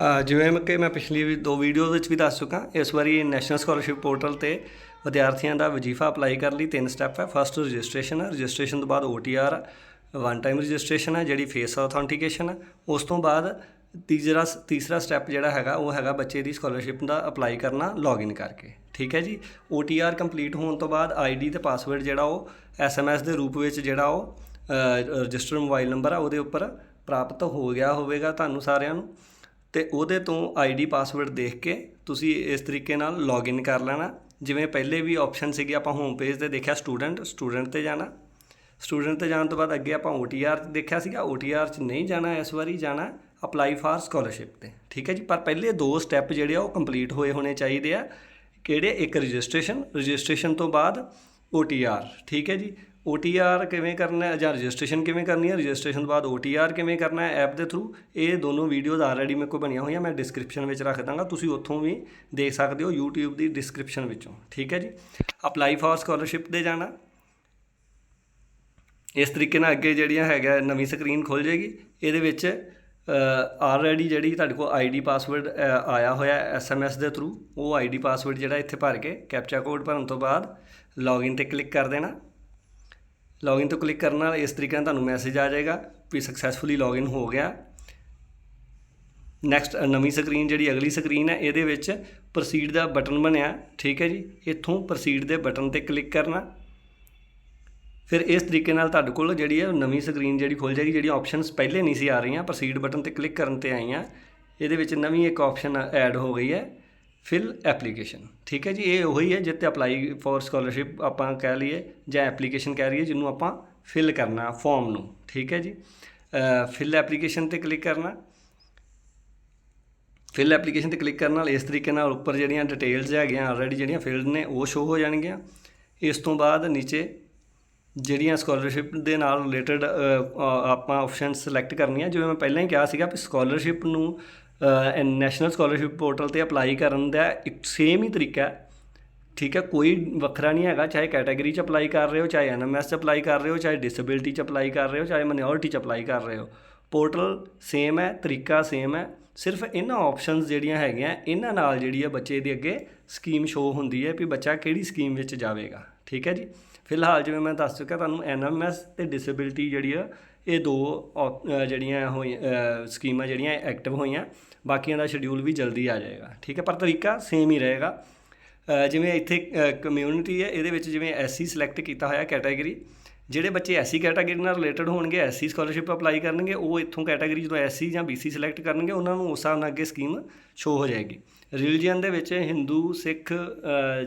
ਜਿਵੇਂ ਕਿ ਮੈਂ ਪਿਛਲੀ ਵੀ ਦੋ ਵੀਡੀਓ ਵਿੱਚ ਵੀ ਦੱਸ ਚੁੱਕਾ, ਇਸ ਵਾਰੀ ਨੈਸ਼ਨਲ ਸਕਾਲਰਸ਼ਿਪ ਪੋਰਟਲ ਤੇ ਵਿਦਿਆਰਥੀਆਂ ਦਾ ਵਜ਼ੀਫਾ ਅਪਲਾਈ ਕਰਨ ਲਈ ਤਿੰਨ ਸਟੈਪ ਹੈ। ਫਸਟ ਰਜਿਸਟ੍ਰੇਸ਼ਨ ਹੈ ਰਜਿਸਟ੍ਰੇਸ਼ਨ ਤੋਂ ਬਾਅਦ OTR ਵਨ ਟਾਈਮ ਰਜਿਸਟ੍ਰੇਸ਼ਨ ਹੈ, ਜਿਹੜੀ ਫੇਸ ਆਥੈਂਟੀਕੇਸ਼ਨ ਹੈ। ਉਸ ਤੋਂ ਬਾਅਦ ਤੀਸਰਾ ਤੀਸਰਾ ਸਟੈਪ ਜਿਹੜਾ ਹੈਗਾ, ਉਹ ਹੈਗਾ ਬੱਚੇ ਦੀ ਸਕਾਲਰਸ਼ਿਪ ਦਾ ਅਪਲਾਈ ਕਰਨਾ ਲੌਗਇਨ ਕਰਕੇ। ਠੀਕ ਹੈ ਜੀ? OTR ਕੰਪਲੀਟ ਹੋਣ ਤੋਂ ਬਾਅਦ ਆਈਡੀ ਤੇ ਪਾਸਵਰਡ ਜਿਹੜਾ ਉਹ SMS ਦੇ ਰੂਪ ਵਿੱਚ ਜਿਹੜਾ ਉਹ ਰਜਿਸਟਰ ਮੋਬਾਈਲ ਨੰਬਰ ਆ, ਉਹਦੇ ਉੱਪਰ ਪ੍ਰਾਪਤ ਹੋ ਗਿਆ ਹੋਵੇਗਾ ਤੁਹਾਨੂੰ ਸਾਰਿਆਂ ਨੂੰ। ਤੇ ਉਹਦੇ ਤੋਂ ਆਈਡੀ ਪਾਸਵਰਡ ਦੇਖ ਕੇ ਤੁਸੀਂ ਇਸ ਤਰੀਕੇ ਨਾਲ ਲੌਗਇਨ ਕਰ ਲੈਣਾ। ਜਿਵੇਂ ਪਹਿਲੇ ਵੀ ਆਪਸ਼ਨ ਸੀਗੇ, ਆਪਾਂ ਹੋਮ ਪੇਜ ਤੇ ਦੇਖਿਆ ਸਟੂਡੈਂਟ ਸਟੂਡੈਂਟ ਤੇ ਜਾਣਾ। ਸਟੂਡੈਂਟ ਤੇ ਜਾਣ ਤੋਂ ਬਾਅਦ ਅੱਗੇ ਆਪਾਂ OTR ਤੇ ਦੇਖਿਆ ਸੀਗਾ। OTR 'ਚ ਨਹੀਂ ਜਾਣਾ, ਇਸ ਵਾਰੀ ਜਾਣਾ ਅਪਲਾਈ ਫਾਰ ਸਕਾਲਰਸ਼ਿਪ ਤੇ। ਠੀਕ ਹੈ ਜੀ? ਪਰ ਪਹਿਲੇ ਦੋ ਸਟੈਪ ਜਿਹੜੇ ਆ, ਉਹ ਕੰਪਲੀਟ ਹੋਏ ਹੋਣੇ ਚਾਹੀਦੇ ਆ। ਕਿਹੜੇ? ਇੱਕ ਰਜਿਸਟ੍ਰੇਸ਼ਨ ਰਜਿਸਟ੍ਰੇਸ਼ਨ ਤੋਂ ਬਾਅਦ OTR ਠੀਕ ਹੈ ਜੀ? OTR ਕਿਵੇਂ ਕਰਨਾ ਹੈ ਜਾਂ ਰਜਿਸਟ੍ਰੇਸ਼ਨ ਕਿਵੇਂ ਕਰਨੀ ਹੈ? ਰਜਿਸਟ੍ਰੇਸ਼ਨ ਤੋਂ ਬਾਅਦ OTR ਕਿਵੇਂ ਕਰਨਾ ਹੈ ਐਪ ਦੇ ਥਰੂ ਇਹ ਦੋਨੋਂ ਵੀਡੀਓਜ਼ ਆਲਰੇਡੀ ਮੇਰੇ ਕੋਲ ਬਣੀਆਂ ਹੋਈਆਂ, ਮੈਂ ਡਿਸਕ੍ਰਿਪਸ਼ਨ ਵਿੱਚ ਰੱਖ ਦਾਂਗਾ। ਤੁਸੀਂ ਉੱਥੋਂ ਵੀ ਦੇਖ ਸਕਦੇ ਹੋ YouTube ਦੀ ਡਿਸਕ੍ਰਿਪਸ਼ਨ ਵਿੱਚੋਂ। ਠੀਕ ਹੈ ਜੀ? ਅਪਲਾਈ ਫਾਰ ਸਕਾਲਰਸ਼ਿਪ ਦੇ ਜਾਣਾ। ਇਸ ਤਰੀਕੇ ਨਾਲ ਅੱਗੇ ਜਿਹੜੀਆਂ ਹੈਗਾ ਨਵੀਂ ਸਕਰੀਨ ਖੁੱਲ ਜਾਏਗੀ। ਇਹਦੇ ਵਿੱਚ ਆਲਰੇਡੀ ਜਿਹੜੀ ਤੁਹਾਡੇ ਕੋਲ ਆਈਡੀ ਪਾਸਵਰਡ ਆਇਆ ਹੋਇਆ ਐਸਐਮਐਸ ਦੇ ਥਰੂ ਉਹ ਆਈਡੀ ਪਾਸਵਰਡ ਜਿਹੜਾ ਇੱਥੇ ਭਰ ਕੇ ਕੈਪਚਾ ਕੋਡ ਭਰਨ ਤੋਂ ਬਾਅਦ ਲੌਗਇਨ ਤੇ ਕਲਿੱਕ ਕਰ ਦੇਣਾ। ਲੌਗਇਨ ਤੋਂ ਕਲਿੱਕ ਕਰਨ ਨਾਲ ਇਸ ਤਰੀਕੇ ਨਾਲ ਤੁਹਾਨੂੰ ਮੈਸੇਜ ਆ ਜਾਏਗਾ ਵੀ ਸਕਸੈਸਫੁਲੀ ਲੌਗਇਨ ਹੋ ਗਿਆ। ਨੈਕਸਟ ਨਵੀਂ ਸਕਰੀਨ ਜਿਹੜੀ ਅਗਲੀ ਸਕਰੀਨ ਹੈ, ਇਹਦੇ ਵਿੱਚ ਪ੍ਰੋਸੀਡ ਦਾ ਬਟਨ ਬਣਿਆ। ਠੀਕ ਹੈ ਜੀ? ਇੱਥੋਂ ਪ੍ਰੋਸੀਡ ਦੇ ਬਟਨ ਤੇ ਕਲਿੱਕ ਕਰਨਾ। ਫਿਰ ਇਸ ਤਰੀਕੇ ਨਾਲ ਤੁਹਾਡੇ ਕੋਲ ਜਿਹੜੀ ਹੈ ਨਵੀਂ ਸਕਰੀਨ ਜਿਹੜੀ ਖੁੱਲ ਜਾਏਗੀ ਜਿਹੜੀਆਂ ਆਪਸ਼ਨਸ ਪਹਿਲੇ ਨਹੀਂ ਸੀ ਆ ਰਹੀਆਂ ਪ੍ਰੋਸੀਡ ਬਟਨ ਤੇ ਕਲਿੱਕ ਕਰਨ ਤੇ ਆਈਆਂ। ਇਹਦੇ ਵਿੱਚ ਨਵੀਂ ਇੱਕ ਆਪਸ਼ਨ ਐਡ ਹੋ ਗਈ ਹੈ। ਫਿਲ ਐਪਲੀਕੇਸ਼ਨ ਠੀਕ ਹੈ ਜੀ, ਇਹ ਉਹੀ ਹੈ ਜਿੱਤੇ ਅਪਲਾਈ ਫॉर ਸਕਾਲਰਸ਼ਿਪ ਆਪਾਂ ਕਹਿ ਲਈਏ ਜਾਂ ਐਪਲੀਕੇਸ਼ਨ ਕਹਿ ਲਈਏ ਜਿਹਨੂੰ ਆਪਾਂ ਫਿਲ ਕਰਨਾ ਫਾਰਮ ਨੂੰ। ਠੀਕ ਹੈ ਜੀ? ਫਿਲ ਐਪਲੀਕੇਸ਼ਨ ਤੇ ਕਲਿੱਕ ਕਰਨਾ। ਫਿਲ ਐਪਲੀਕੇਸ਼ਨ ਤੇ ਕਲਿੱਕ ਕਰਨ ਨਾਲ ਇਸ ਤਰੀਕੇ ਨਾਲ ਉੱਪਰ ਜਿਹੜੀਆਂ ਡਿਟੇਲਸ ਹੈਗੀਆਂ ਆਲਰੇਡੀ ਜਿਹੜੀਆਂ ਫਿਲਡ ਨੇ, ਉਹ ਸ਼ੋ ਹੋ ਜਾਣਗੀਆਂ। ਇਸ ਤੋਂ ਬਾਅਦ ਨੀਚੇ ਜਿਹੜੀਆਂ ਸਕਾਲਰਸ਼ਿਪ ਦੇ ਨਾਲ ਰਿਲੇਟਡ ਆਪਾਂ ਆਪਸ਼ਨ ਸਿਲੈਕਟ ਕਰਨੀਆਂ, ਜਿਵੇਂ ਮੈਂ ਪਹਿਲਾਂ ਹੀ ਕਿਹਾ ਸੀਗਾ ਵੀ ਸਕਾਲਰਸ਼ਿਪ ਨੂੰ ਨੈਸ਼ਨਲ ਸਕਾਲਰਸ਼ਿਪ ਪੋਰਟਲ ਤੇ ਅਪਲਾਈ ਕਰਨ ਦਾ ਇੱਕ ਸੇਮ ਹੀ ਤਰੀਕਾ ਹੈ। ਠੀਕ ਹੈ, ਕੋਈ ਵੱਖਰਾ ਨਹੀਂ ਹੈਗਾ, ਚਾਹੇ ਕੈਟਾਗਰੀ ਚ ਅਪਲਾਈ ਕਰ ਰਹੇ ਹੋ, ਚਾਹੇ ਐਨਐਮਐਸ ਚ ਅਪਲਾਈ ਕਰ ਰਹੇ ਹੋ, ਚਾਹੇ ਡਿਸੇਬਿਲਟੀ ਚ ਅਪਲਾਈ ਕਰ ਰਹੇ ਹੋ, ਚਾਹੇ ਮਾਈਨੋਰਿਟੀ ਚ ਅਪਲਾਈ ਕਰ ਰਹੇ ਹੋ। ਪੋਰਟਲ ਸੇਮ ਹੈ, ਤਰੀਕਾ ਸੇਮ ਹੈ। ਸਿਰਫ ਇਹਨਾਂ ਆਪਸ਼ਨਸ ਜਿਹੜੀਆਂ ਹੈਗੀਆਂ, ਇਹਨਾਂ ਨਾਲ ਜਿਹੜੀ ਹੈ ਬੱਚੇ ਦੇ ਅੱਗੇ ਸਕੀਮ ਸ਼ੋ ਹੁੰਦੀ ਹੈ ਵੀ ਬੱਚਾ ਕਿਹੜੀ ਸਕੀਮ ਵਿੱਚ ਜਾਵੇਗਾ। ਠੀਕ ਹੈ ਜੀ? ਫਿਲਹਾਲ ਜਿਵੇਂ ਮੈਂ ਦੱਸ ਚੁੱਕਾ ਤੁਹਾਨੂੰ ਐਨਐਮਐਸ ਤੇ ਡਿਸੇਬਿਲਟੀ ਜਿਹੜੀ ਆ ਇਹ ਦੋ ਜਿਹੜੀਆਂ ਹੋਈਆਂ ਸਕੀਮਾਂ ਜਿਹੜੀਆਂ ਐਕਟਿਵ ਹੋਈਆਂ, ਬਾਕੀਆਂ ਦਾ ਸ਼ਡਿਊਲ ਵੀ ਜਲਦੀ ਆ ਜਾਏਗਾ। ਠੀਕ ਹੈ, ਪਰ ਤਰੀਕਾ ਸੇਮ ਹੀ ਰਹੇਗਾ। ਜਿਵੇਂ ਇੱਥੇ ਕਮਿਊਨਿਟੀ ਹੈ, ਇਹਦੇ ਵਿੱਚ ਜਿਵੇਂ ਐਸਸੀ ਸਿਲੈਕਟ ਕੀਤਾ ਹੋਇਆ ਕੈਟਾਗਰੀ ਜਿਹੜੇ ਬੱਚੇ ਐਸਸੀ ਕੈਟਾਗਰੀ ਨਾਲ ਰਿਲੇਟਡ ਹੋਣਗੇ ਐਸਸੀ ਸਕਾਲਰਸ਼ਿਪ ਅਪਲਾਈ ਕਰਨਗੇ, ਉਹ ਇੱਥੋਂ ਕੈਟਾਗਰੀ ਜਦੋਂ ਐਸਸੀ ਜਾਂ ਬੀਸੀ ਸਿਲੈਕਟ ਕਰਨਗੇ, ਉਹਨਾਂ ਨੂੰ ਉਸ ਹਿਸਾਬ ਨਾਲ ਅੱਗੇ ਸਕੀਮ ਸ਼ੋ ਹੋ ਜਾਏਗੀ। ਰਿਲੀਜੀਅਨ ਦੇ ਵਿੱਚ ਹਿੰਦੂ ਸਿੱਖ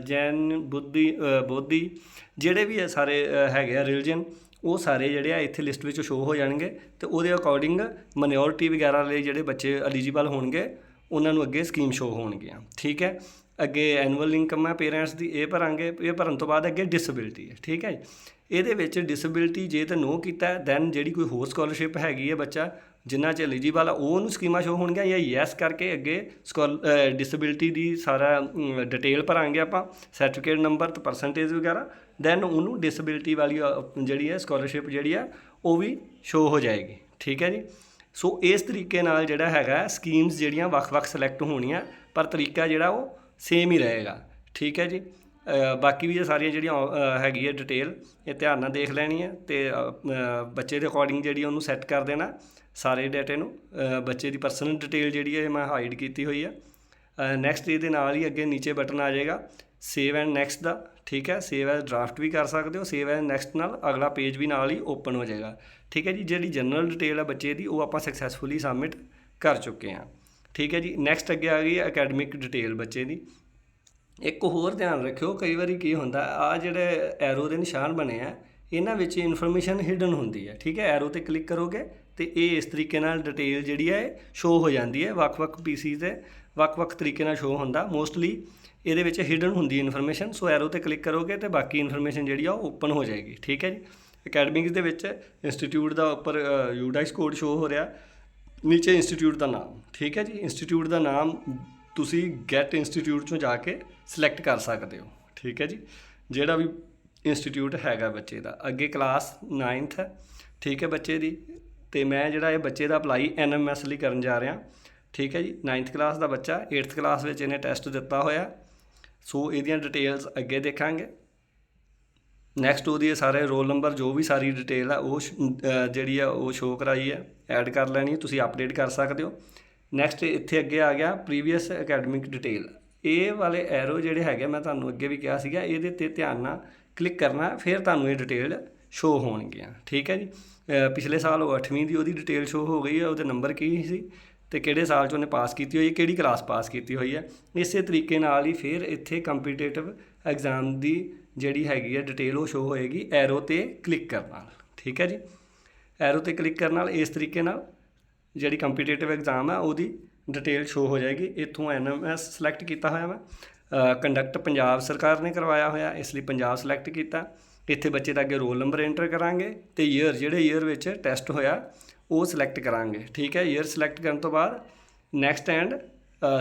ਜੈਨ, ਬੁੱਧੀ ਬੋਧੀ, ਜਿਹੜੇ ਵੀ ਸਾਰੇ ਹੈਗੇ ਆ ਰਿਲੀਜੀਅਨ ਉਹ ਸਾਰੇ ਜਿਹੜੇ ਆ ਇੱਥੇ ਲਿਸਟ ਵਿੱਚ ਸ਼ੋਅ ਹੋ ਜਾਣਗੇ ਤੇ ਉਹਦੇ ਅਕੋਰਡਿੰਗ ਮਾਈਨੋਰਿਟੀ ਵਗੈਰਾ ਲਈ ਜਿਹੜੇ ਬੱਚੇ ਐਲੀਜੀਬਲ ਹੋਣਗੇ, ਉਹਨਾਂ ਨੂੰ ਅੱਗੇ ਸਕੀਮ ਸ਼ੋਅ ਹੋਣਗੀਆਂ। ਠੀਕ ਹੈ? ਅੱਗੇ ਐਨੂਅਲ ਇਨਕਮ ਹੈ ਪੇਰੈਂਟਸ ਦੀ, ਇਹ ਭਰਾਂਗੇ, ਇਹ ਭਰਨ ਤੋਂ ਬਾਅਦ ਅੱਗੇ ਡਿਸੇਬਿਲਟੀ ਹੈ। ਠੀਕ ਹੈ ਇਹਦੇ ਵਿੱਚ ਡਿਸੇਬਿਲਟੀ ਜੇ ਤਾਂ ਨੋ ਕੀਤਾ ਦੈਨ ਜਿਹੜੀ ਕੋਈ ਹੋਰ ਸਕਾਲਰਸ਼ਿਪ ਹੈਗੀ ਹੈ ਬੱਚਾ, ਜਿੰਨਾ ਚ ਐਲੀਜੀਬਲ ਆ, ਉਹ ਨੂੰ ਸਕੀਮਾਂ ਸ਼ੋ ਹੋਣਗੀਆਂ ਜਾਂ ਯੈਸ ਕਰਕੇ ਅੱਗੇ ਸਕਾਲ ਡਿਸੇਬਿਲਟੀ ਦੀ ਸਾਰਾ ਡਿਟੇਲ ਭਰਾਂਗੇ ਆਪਾਂ। ਸਰਟੀਫਿਕੇਟ ਨੰਬਰ ਤੇ ਪਰਸੈਂਟੇਜ ਵਗੈਰਾ ਦੈਨ ਉਹਨੂੰ ਡਿਸੇਬਿਲਟੀ ਵਾਲੀ ਜਿਹੜੀ ਹੈ ਸਕਾਲਰਸ਼ਿਪ ਜਿਹੜੀ ਆ ਉਹ ਵੀ ਸ਼ੋ ਹੋ ਜਾਏਗੀ। ਠੀਕ ਹੈ ਜੀ? ਸੋ ਇਸ ਤਰੀਕੇ ਨਾਲ ਜਿਹੜਾ ਹੈਗਾ ਸਕੀਮਸ ਜਿਹੜੀਆਂ ਵੱਖ-ਵੱਖ ਸਿਲੈਕਟ ਹੋਣੀਆਂ, ਪਰ ਤਰੀਕਾ ਜਿਹੜਾ ਉਹ ਸੇਮ ਹੀ ਰਹੇਗਾ। ਠੀਕ ਹੈ ਜੀ? ਬਾਕੀ ਵੀ ਇਹ ਸਾਰੀਆਂ ਜਿਹੜੀਆਂ ਹੈਗੀ ਹੈ ਡਿਟੇਲ ਇਹ ਧਿਆਨ ਨਾਲ ਦੇਖ ਲੈਣੀ ਹੈ ਤੇ ਬੱਚੇ ਦੇ ਅਕੋਰਡਿੰਗ ਜਿਹੜੀ ਉਹਨੂੰ ਸੈੱਟ ਕਰ ਦੇਣਾ। ਸਾਰੇ ਡਾਟੇ ਨੂੰ ਬੱਚੇ ਦੀ ਪਰਸਨਲ ਡਿਟੇਲ ਜਿਹੜੀ ਹੈ ਮੈਂ ਹਾਈਡ ਕੀਤੀ ਹੋਈ ਹੈ। ਨੈਕਸਟ ਇਹਦੇ ਨਾਲ ਹੀ ਅੱਗੇ ਨੀਚੇ ਬਟਨ ਆ ਜਾਏਗਾ ਸੇਵ ਐਂਡ ਨੈਕਸਟ ਦਾ, ਠੀਕ ਹੈ? ਸੇਵ ਐਜ਼ ਡਰਾਫਟ ਵੀ ਕਰ ਸਕਦੇ ਹੋ ਸੇਵ ਐਜ਼ ਨੈਕਸਟ ਨਾਲ ਅਗਲਾ ਪੇਜ ਵੀ ਨਾਲ ਹੀ ਓਪਨ ਹੋ ਜਾਏਗਾ। ਠੀਕ ਹੈ ਜੀ? ਜਿਹੜੀ ਜਨਰਲ ਡਿਟੇਲ ਹੈ ਬੱਚੇ ਦੀ, ਉਹ ਆਪਾਂ ਸਕਸੈਸਫੁਲੀ ਸਬਮਿਟ ਕਰ ਚੁੱਕੇ ਹਾਂ। ਠੀਕ ਹੈ ਜੀ? ਨੈਕਸਟ ਅੱਗੇ ਆ ਗਈ ਅਕੈਡਮਿਕ ਡਿਟੇਲ ਬੱਚੇ ਦੀ। ਇੱਕ ਹੋਰ ਧਿਆਨ ਰੱਖਿਓ, ਕਈ ਵਾਰੀ ਕੀ ਹੁੰਦਾ, ਆ ਜਿਹੜੇ ਐਰੋ ਦੇ ਨਿਸ਼ਾਨ ਬਣੇ ਆ, ਇਹਨਾਂ ਵਿੱਚ ਇਨਫੋਰਮੇਸ਼ਨ ਹਿਡਨ ਹੁੰਦੀ ਹੈ। ਠੀਕ ਹੈ? ਐਰੋ ਤੇ ਕਲਿੱਕ ਕਰੋਗੇ ਤੇ ਇਹ ਇਸ ਤਰੀਕੇ ਨਾਲ ਡਿਟੇਲ ਜਿਹੜੀ ਹੈ ਸ਼ੋ ਹੋ ਜਾਂਦੀ ਹੈ। ਵੱਖ-ਵੱਖ ਪੀਸੀ ਦੇ ਵੱਖ-ਵੱਖ ਤਰੀਕੇ ਨਾਲ ਸ਼ੋ ਹੁੰਦਾ। ਮੋਸਟਲੀ ਇਹਦੇ ਵਿੱਚ ਹਿਡਨ ਹੁੰਦੀ ਇਨਫੋਰਮੇਸ਼ਨ ਸੋ ਐਰੋ ਤੇ ਕਲਿੱਕ ਕਰੋਗੇ ਤੇ ਬਾਕੀ ਇਨਫੋਰਮੇਸ਼ਨ ਜਿਹੜੀ ਆ ਉਹ ਓਪਨ ਹੋ ਜਾਏਗੀ। ਠੀਕ ਹੈ ਜੀ? ਅਕੈਡਮਿਕਸ ਦੇ ਵਿੱਚ ਇੰਸਟੀਚਿਊਟ ਦਾ ਉੱਪਰ ਯੂਡਾਈਸ ਕੋਡ ਸ਼ੋ ਹੋ ਰਿਹਾ। ਨੀਚੇ ਇੰਸਟੀਚਿਊਟ ਦਾ ਨਾਮ। ਠੀਕ ਹੈ ਜੀ? ਇੰਸਟੀਚਿਊਟ ਦਾ ਨਾਮ ਤੁਸੀਂ ਗੈਟ ਇੰਸਟੀਚਿਊਟ ਚੋਂ ਜਾ ਕੇ ਸਿਲੈਕਟ ਕਰ ਸਕਦੇ ਹੋ। ਠੀਕ ਹੈ ਜੀ? ਜਿਹੜਾ ਵੀ ਇੰਸਟੀਚਿਊਟ ਹੈਗਾ ਬੱਚੇ ਦਾ। ਅੱਗੇ ਕਲਾਸ 9th ਹੈ। ਠੀਕ ਹੈ ਬੱਚੇ ਦੀ। ਤੇ ਮੈਂ ਜਿਹੜਾ ਇਹ ਬੱਚੇ ਦਾ ਅਪਲਾਈ ਐਨਐਮਐਸ ਲਈ ਕਰਨ ਜਾ ਰਿਹਾ। ਠੀਕ ਹੈ ਜੀ 9th ਕਲਾਸ ਦਾ ਬੱਚਾ 8th ਕਲਾਸ ਵਿੱਚ ਇਹਨੇ ਟੈਸਟ ਦਿੱਤਾ ਹੋਇਆ। ਸੋ ਇਹਦੀਆਂ ਡਿਟੇਲਸ ਅੱਗੇ ਦੇਖਾਂਗੇ। ਨੈਕਸਟ ਉਹਦੀ ਇਹ ਸਾਰੇ ਰੋਲ ਨੰਬਰ ਜੋ ਵੀ ਸਾਰੀ ਡਿਟੇਲ ਆ, ਉਹ ਸ਼- ਜਿਹੜੀ ਆ, ਉਹ ਸ਼ੋ ਕਰਾਈ ਹੈ। ਐਡ ਕਰ ਲੈਣੀ, ਤੁਸੀਂ ਅਪਡੇਟ ਕਰ ਸਕਦੇ ਹੋ। ਨੈਕਸਟ ਇੱਥੇ ਅੱਗੇ ਆ ਗਿਆ ਪ੍ਰੀਵੀਅਸ ਅਕੈਡਮਿਕ ਡਿਟੇਲ ਇਹ ਵਾਲੇ ਐਰੋ ਜਿਹੜੇ ਹੈਗੇ ਮੈਂ ਤੁਹਾਨੂੰ ਅੱਗੇ ਵੀ ਕਿਹਾ ਸੀਗਾ, ਇਹਦੇ ਤੇ ਧਿਆਨ ਨਾਲ ਕਲਿੱਕ ਕਰਨਾ, ਫਿਰ ਤੁਹਾਨੂੰ ਇਹ ਡਿਟੇਲ ਸ਼ੋ ਹੋਣਗੀਆਂ। ਠੀਕ ਹੈ ਜੀ। ਪਿਛਲੇ ਸਾਲ ਉਹ 8ਵੀਂ ਦੀ ਉਹਦੀ ਡਿਟੇਲ ਸ਼ੋ ਹੋ ਗਈ ਹੈ, ਉਹਦੇ ਨੰਬਰ ਕੀ ਸੀ? ਤੇ ਕਿਹੜੇ ਸਾਲ 'ਚ ਉਹਨੇ ਪਾਸ ਕੀਤੀ ਹੋਈ ਹੈ, ਕਿਹੜੀ ਕਲਾਸ ਪਾਸ ਕੀਤੀ ਹੋਈ ਹੈ। ਇਸੇ ਤਰੀਕੇ ਨਾਲ ਹੀ ਫਿਰ ਇੱਥੇ ਕੰਪੀਟੀਟਿਵ ਐਗਜ਼ਾਮ ਦੀ ਜਿਹੜੀ ਹੈਗੀ ਹੈ ਡਿਟੇਲ ਉਹ ਸ਼ੋ ਹੋਏਗੀ ਐਰੋ ਤੇ ਕਲਿੱਕ ਕਰਨ ਨਾਲ। ਠੀਕ ਹੈ ਜੀ? ਐਰੋ ਤੇ ਕਲਿੱਕ ਕਰਨ ਨਾਲ ਇਸ ਤਰੀਕੇ ਨਾਲ ਜਿਹੜੀ ਕੰਪੀਟੀਟਿਵ ਐਗਜ਼ਾਮ ਹੈ, ਉਹਦੀ ਡਿਟੇਲ ਸ਼ੋ ਹੋ ਜਾਏਗੀ। ਇੱਥੋਂ ਐਨਐਮਐਸ ਸਿਲੈਕਟ ਕੀਤਾ ਹੋਇਆ ਮੈਂ ਕੰਡਕਟ ਪੰਜਾਬ ਸਰਕਾਰ ਨੇ ਕਰਵਾਇਆ ਹੋਇਆ, ਇਸ ਲਈ ਪੰਜਾਬ ਸਿਲੈਕਟ ਕੀਤਾ। ਇੱਥੇ ਬੱਚੇ ਦਾ ਅੱਗੇ ਰੋਲ ਨੰਬਰ ਐਂਟਰ ਕਰਾਂਗੇ ਤੇ ਈਅਰ ਜਿਹੜੇ ਈਅਰ ਵਿੱਚ ਟੈਸਟ ਹੋਇਆ ਉਹ ਸਿਲੈਕਟ ਕਰਾਂਗੇ ਠੀਕ ਹੈ ਈਅਰ ਸਿਲੈਕਟ ਕਰਨ ਤੋਂ ਬਾਅਦ next and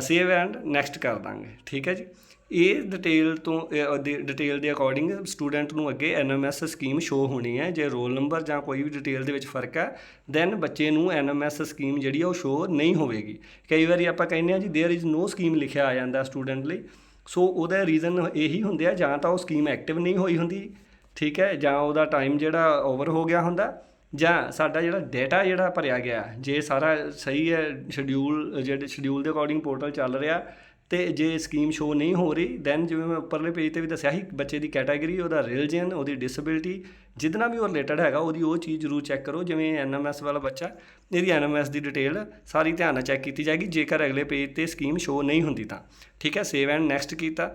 save and next ਕਰ ਦਾਂਗੇ ਠੀਕ ਹੈ ਜੀ ਇਹ ਡਿਟੇਲ ਤੋਂ ਡਿਟੇਲ ਦੇ ਅਕੋਰਡਿੰਗ ਸਟੂਡੈਂਟ ਨੂੰ ਅੱਗੇ ਐਨਐਮਐਸ ਸਕੀਮ ਸ਼ੋ ਹੋਣੀ ਹੈ ਜੇ ਰੋਲ ਨੰਬਰ ਜਾਂ ਕੋਈ ਵੀ ਡਿਟੇਲ ਦੇ ਵਿੱਚ ਫਰਕ ਹੈ ਦੈਨ ਬੱਚੇ ਨੂੰ ਐਨਐਮਐਸ ਸਕੀਮ ਜਿਹੜੀ ਆ ਉਹ ਸ਼ੋ ਨਹੀਂ ਹੋਵੇਗੀ ਕਈ ਵਾਰੀ ਆਪਾਂ ਕਹਿੰਦੇ ਆ ਜੀ देयर इज नो ਸਕੀਮ ਲਿਖਿਆ ਆ ਜਾਂਦਾ ਸਟੂਡੈਂਟ ਲਈ ਸੋ ਉਹਦਾ ਰੀਜ਼ਨ ਇਹੀ ਹੁੰਦੇ ਆ ਜਾਂ ਤਾਂ ਉਹ ਸਕੀਮ ਐਕਟਿਵ ਨਹੀਂ ਹੋਈ ਹੁੰਦੀ ਠੀਕ ਹੈ ਜਾਂ ਉਹਦਾ ਟਾਈਮ ਜਿਹੜਾ ਓਵਰ ਹੋ ਗਿਆ ਹੁੰਦਾ ਜਾਂ ਸਾਡਾ ਜਿਹੜਾ ਡਾਟਾ ਜਿਹੜਾ ਭਰਿਆ ਗਿਆ, ਜੇ ਸਾਰਾ ਸਹੀ ਹੈ ਸ਼ਡਿਊਲ ਜਿਹੜੇ ਸ਼ਡਿਊਲ ਦੇ ਅਕੋਰਡਿੰਗ ਪੋਰਟਲ ਚੱਲ ਰਿਹਾ ਤੇ ਜੇ ਸਕੀਮ ਸ਼ੋ ਨਹੀਂ ਹੋ ਰਹੀ ਦੈਨ ਜਿਵੇਂ ਮੈਂ ਉੱਪਰਲੇ ਪੇਜ ਤੇ ਵੀ ਦੱਸਿਆ ਸੀ, ਬੱਚੇ ਦੀ ਕੈਟਾਗਰੀ ਉਹਦਾ ਰਿਲੀਜਨ ਉਹਦੀ ਡਿਸੇਬਿਲਟੀ ਜਿਤਨਾ ਵੀ ਉਹ ਰਿਲੇਟਡ ਹੈਗਾ, ਉਹਦੀ ਉਹ ਚੀਜ਼ ਜ਼ਰੂਰ ਚੈੱਕ ਕਰੋ, ਜਿਵੇਂ ਐਨਐਮਐਸ ਵਾਲਾ ਬੱਚਾ, ਇਹਦੀ ਐਨਐਮਐਸ ਦੀ ਡਿਟੇਲ ਸਾਰੀ ਧਿਆਨ ਨਾਲ ਚੈੱਕ ਕੀਤੀ ਜਾਏਗੀ, ਜੇਕਰ ਅਗਲੇ ਪੇਜ ਤੇ ਸਕੀਮ ਸ਼ੋ ਨਹੀਂ ਹੁੰਦੀ ਤਾਂ। ਠੀਕ ਹੈ ਸੇਵ ਐਂਡ ਨੈਕਸਟ ਕੀਤਾ।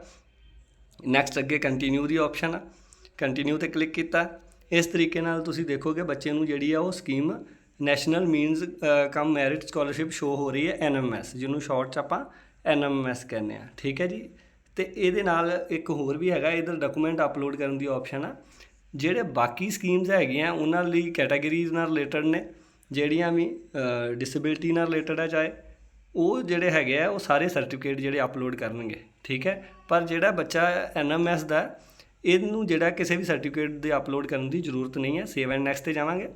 ਨੈਕਸਟ ਅੱਗੇ ਕੰਟੀਨਿਊ ਦੀ ਆਪਸ਼ਨ ਆ। ਕੰਟੀਨਿਊ ਤੇ ਕਲਿੱਕ ਕੀਤਾ। ਇਸ ਤਰੀਕੇ ਨਾਲ ਤੁਸੀਂ ਦੇਖੋਗੇ ਬੱਚੇ ਨੂੰ ਜਿਹੜੀ ਆ ਉਹ scheme national means cum merit scholarship show ਹੋ ਰਹੀ ਹੈ ਐਨਐਮਐਸ ਜਿਹਨੂੰ ਸ਼ਾਰਟ ਚ ਆਪਾਂ ਐਨਐਮਐਸ ਕਹਿੰਦੇ ਆ ਠੀਕ ਹੈ ਜੀ? ਤੇ ਇਹਦੇ ਨਾਲ ਇੱਕ ਹੋਰ ਵੀ ਹੈਗਾ ਇਧਰ ਡਾਕੂਮੈਂਟ ਅਪਲੋਡ ਕਰਨ ਦੀ ਆਪਸ਼ਨ ਆ। ਜਿਹੜੇ ਬਾਕੀ ਸਕੀਮਸ ਹੈਗੀਆਂ, ਉਹਨਾਂ ਲਈ ਕੈਟਾਗਰੀਜ਼ ਨਾਲ ਰਿਲੇਟਡ ਨੇ, ਜਿਹੜੀਆਂ ਵੀ ਡਿਸੇਬਿਲਟੀ ਨਾਲ ਰਿਲੇਟਡ ਆ ਚਾਹੇ, ਉਹ ਜਿਹੜੇ ਹੈਗੇ ਆ, ਉਹ ਸਾਰੇ ਸਰਟੀਫਿਕੇਟ ਜਿਹੜੇ ਅਪਲੋਡ ਕਰਨਗੇ। ਠੀਕ ਹੈ? ਪਰ ਜਿਹੜਾ ਬੱਚਾ ਐਨਐਮਐਸ ਦਾ ਇਹਨੂੰ ਜਿਹੜਾ ਕਿਸੇ ਵੀ ਸਰਟੀਫਿਕੇਟ ਦੇ ਅਪਲੋਡ ਕਰਨ ਦੀ ਜ਼ਰੂਰਤ ਨਹੀਂ ਹੈ। ਸੇਵ ਐਂਡ ਨੈਕਸਟ ਤੇ ਜਾਵਾਂਗੇ।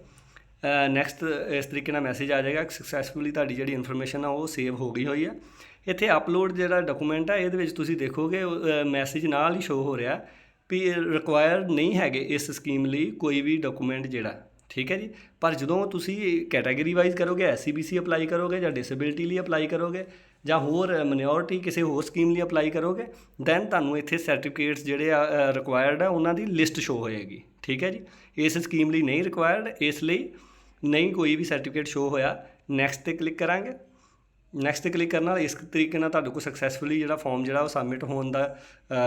ਨੈਕਸਟ ਇਸ ਤਰੀਕੇ ਨਾਲ ਮੈਸੇਜ ਆ ਜਾਏਗਾ ਸਕਸੈਸਫੁਲੀ ਤੁਹਾਡੀ ਜਿਹੜੀ ਇਨਫੋਰਮੇਸ਼ਨ ਆ, ਉਹ ਸੇਵ ਹੋ ਗਈ ਹੋਈ ਹੈ। ਇੱਥੇ ਅਪਲੋਡ ਜਿਹੜਾ ਡਾਕੂਮੈਂਟ ਆ, ਇਹਦੇ ਵਿੱਚ ਤੁਸੀਂ ਦੇਖੋਗੇ ਮੈਸੇਜ ਨਾਲ ਹੀ ਸ਼ੋ ਹੋ ਰਿਹਾ ਵੀ ਰਿਕੁਆਇਰਡ ਨਹੀਂ ਹੈਗੇ ਇਸ ਸਕੀਮ ਲਈ ਕੋਈ ਵੀ ਡਾਕੂਮੈਂਟ ਜਿਹੜਾ। ਠੀਕ ਹੈ ਜੀ? ਪਰ ਜਦੋਂ ਤੁਸੀਂ ਕੈਟਾਗਰੀ ਵਾਈਜ਼ ਕਰੋਗੇ ਐਸਸੀਬੀਸੀ ਅਪਲਾਈ ਕਰੋਗੇ ਜਾਂ ਡਿਸੇਬਿਲਟੀ ਲਈ ਅਪਲਾਈ ਕਰੋਗੇ ਜਾਂ ਹੋਰ ਮਿਨੋਰਿਟੀ ਕਿਸੇ ਹੋਰ ਸਕੀਮ ਲਈ ਅਪਲਾਈ ਕਰੋਗੇ ਦੈਨ ਤੁਹਾਨੂੰ ਇੱਥੇ ਸਰਟੀਫਿਕੇਟਸ ਜਿਹੜੇ ਆ ਰਿਕੁਆਇਰਡ ਆ, ਉਹਨਾਂ ਦੀ ਲਿਸਟ ਸ਼ੋ ਹੋਏਗੀ। ਠੀਕ ਹੈ ਜੀ? ਇਸ ਸਕੀਮ ਲਈ ਨਹੀਂ ਰਿਕੁਆਇਰਡ ਇਸ ਲਈ ਨਹੀਂ ਕੋਈ ਵੀ ਸਰਟੀਫਿਕੇਟ ਸ਼ੋ ਹੋਇਆ। ਨੈਕਸਟ ਤੇ ਕਲਿੱਕ ਕਰਾਂਗੇ। ਨੈਕਸਟ ਤੇ ਕਲਿੱਕ ਕਰਨ ਨਾਲ ਇਸ ਤਰੀਕੇ ਨਾਲ ਤੁਹਾਡੇ ਕੋਲ ਸਕਸੈਸਫੁਲੀ ਜਿਹੜਾ ਫਾਰਮ ਜਿਹੜਾ ਉਹ ਸਬਮਿਟ ਹੋਣ ਦਾ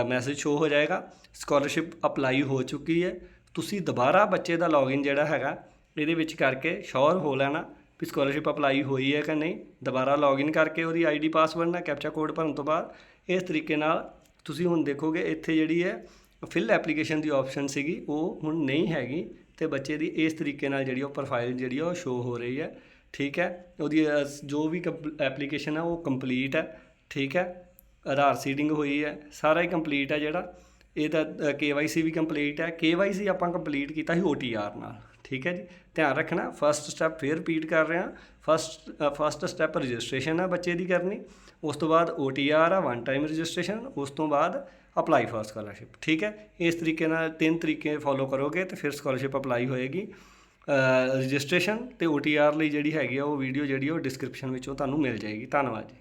ਮੈਸੇਜ ਸ਼ੋ ਹੋ ਜਾਏਗਾ। ਸਕਾਲਰਸ਼ਿਪ ਅਪਲਾਈ ਹੋ ਚੁੱਕੀ ਹੈ। ਤੁਸੀਂ ਦੁਬਾਰਾ ਬੱਚੇ ਦਾ ਲੌਗਇਨ ਜਿਹੜਾ ਹੈਗਾ, ਇਹਦੇ ਵਿੱਚ ਕਰਕੇ ਸ਼ੋਰ ਹੋ ਲੈਣਾ। ਵੀ ਸਕਾਲਰਸ਼ਿਪ ਅਪਲਾਈ ਹੋਈ ਹੈ ਕਿ ਨਹੀਂ, ਦੁਬਾਰਾ ਲੌਗਇਨ ਕਰਕੇ ਉਹਦੀ ਆਈਡੀ ਪਾਸਵਰਡ ਨਾਲ ਕੈਪਚਾ ਕੋਡ ਭਰਨ ਤੋਂ ਬਾਅਦ, ਇਸ ਤਰੀਕੇ ਨਾਲ ਤੁਸੀਂ ਹੁਣ ਦੇਖੋਗੇ ਇੱਥੇ ਜਿਹੜੀ ਹੈ ਫਿਲ ਐਪਲੀਕੇਸ਼ਨ ਦੀ ਆਪਸ਼ਨ ਸੀਗੀ, ਉਹ ਹੁਣ ਨਹੀਂ ਹੈਗੀ ਤੇ ਬੱਚੇ ਦੀ ਇਸ ਤਰੀਕੇ ਨਾਲ ਜਿਹੜੀ ਉਹ ਪ੍ਰੋਫਾਈਲ ਜਿਹੜੀ ਆ ਉਹ ਸ਼ੋ ਹੋ ਰਹੀ ਹੈ। ਠੀਕ ਹੈ? ਉਹਦੀ ਜੋ ਵੀ ਐਪਲੀਕੇਸ਼ਨ ਹੈ ਉਹ ਕੰਪਲੀਟ ਹੈ। ਠੀਕ ਹੈ? ਆਧਾਰ ਸੀਡਿੰਗ ਹੋਈ ਹੈ। ਸਾਰਾ ਹੀ ਕੰਪਲੀਟ ਹੈ ਜਿਹੜਾ। ਇਹਦਾ KYC ਵੀ ਕੰਪਲੀਟ ਹੈ। KYC ਆਪਾਂ ਕੰਪਲੀਟ ਕੀਤਾ ਸੀ OTR ਨਾਲ। ਠੀਕ ਹੈ ਜੀ, ਧਿਆਨ ਰੱਖਣਾ ਫਰਸਟ ਸਟੈਪ ਫੇਰ ਰਿਪੀਟ ਕਰ ਰਿਹਾ ਹਾਂ। ਫਸਟ ਫਸਟ ਸਟੈਪ ਰਜਿਸਟ੍ਰੇਸ਼ਨ ਆ ਬੱਚੇ ਦੀ ਕਰਨੀ, ਉਸ ਤੋਂ ਬਾਅਦ OTR ਆ ਵਨ ਟਾਈਮ ਰਜਿਸਟ੍ਰੇਸ਼ਨ ਉਸ ਤੋਂ ਬਾਅਦ ਅਪਲਾਈ ਫॉर ਸਕਾਲਰਸ਼ਿਪ ਠੀਕ ਹੈ। ਇਸ ਤਰੀਕੇ ਨਾਲ ਤਿੰਨ ਤਰੀਕੇ ਫੋਲੋ ਕਰੋਗੇ ਤੇ ਫਿਰ ਸਕਾਲਰਸ਼ਿਪ ਅਪਲਾਈ ਹੋਏਗੀ। ਰਜਿਸਟ੍ਰੇਸ਼ਨ ਤੇ OTR ਲਈ ਜਿਹੜੀ ਹੈਗੀ ਆ, ਉਹ ਵੀਡੀਓ ਜਿਹੜੀ ਉਹ ਡਿਸਕ੍ਰਿਪਸ਼ਨ ਵਿੱਚੋਂ ਤੁਹਾਨੂੰ ਮਿਲ ਜਾਏਗੀ। ਧੰਨਵਾਦ ਜੀ।